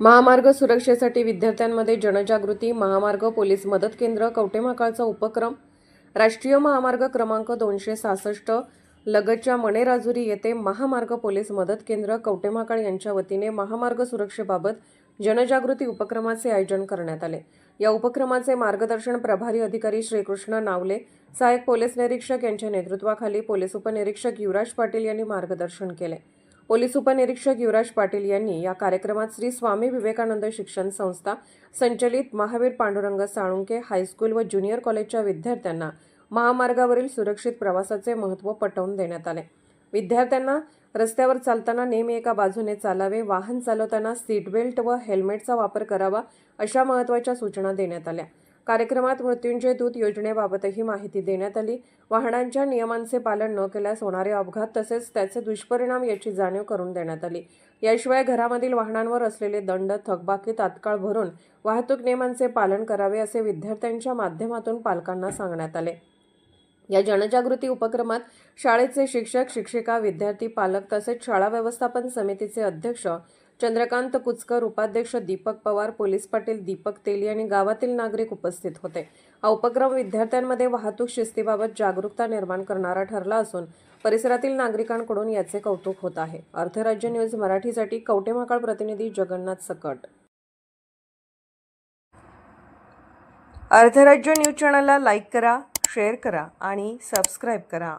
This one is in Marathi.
महामार्ग सुरक्षेसाठी विद्यार्थ्यांमध्ये जनजागृती महामार्ग पोलीस मदत केंद्र कवटेमाकाळचा उपक्रम राष्ट्रीय महामार्ग क्रमांक दोनशे सहासष्ट लगतच्या मणेराजुरी येथे महामार्ग पोलीस मदत केंद्र कवटेमाकाळ यांच्या वतीने महामार्ग सुरक्षेबाबत जनजागृती उपक्रमाचे आयोजन करण्यात आले. या उपक्रमाचे मार्गदर्शन प्रभारी अधिकारी श्रीकृष्ण नावले सहाय्यक पोलीस निरीक्षक यांच्या नेतृत्वाखाली पोलीस उपनिरीक्षक युवराज पाटील यांनी मार्गदर्शन केले. पोलीस उपनिरीक्षक युवराज पाटील यांनी या कार्यक्रमात श्री स्वामी विवेकानंद शिक्षण संस्था संचलित महावीर पांडुरंग साळुंके हायस्कूल व ज्युनियर कॉलेजच्या विद्यार्थ्यांना महामार्गावरील सुरक्षित प्रवासाचे महत्त्व पटवून देण्यात आले. विद्यार्थ्यांना रस्त्यावर चालताना नेहमी एका बाजूने चालावे वाहन चालवताना सीट बेल्ट व हेल्मेटचा वापर करावा अशा महत्त्वाच्या सूचना देण्यात आल्या. कार्यक्रमात मृत्युंजय दूत योजनेबाबतही माहिती देण्यात आली. वाहनांच्या नियमांचे पालन न केल्यास होणारे अपघात तसेच त्याचे दुष्परिणाम याची जाणीव करून देण्यात आली. याशिवाय घरामधील वाहनांवर असलेले दंड थकबाकी तात्काळ भरून वाहतूक नियमांचे पालन करावे असे विद्यार्थ्यांच्या माध्यमातून पालकांना सांगण्यात आले. या जनजागृती उपक्रमात शाळेचे शिक्षक शिक्षिका विद्यार्थी पालक तसेच शाळा व्यवस्थापन समितीचे अध्यक्ष चंद्रकांत कुचकर उपाध्यक्ष दीपक पवार पोलीस पाटील दीपक तेली आणि गावातील नागरिक उपस्थित होते. हा उपक्रम विद्यार्थ्यांमध्ये वाहतूक शिस्तीबाबत जागरूकता निर्माण करणारा ठरला असून परिसरातील नागरिकांकडून याचे कौतुक होत आहे. अर्थराज्य न्यूज मराठीसाठी कवटेमहाकाळ प्रतिनिधी जगन्नाथ सकट. अर्थराज्य न्यूज चॅनलला लाईक करा शेअर करा आणि सबस्क्राईब करा.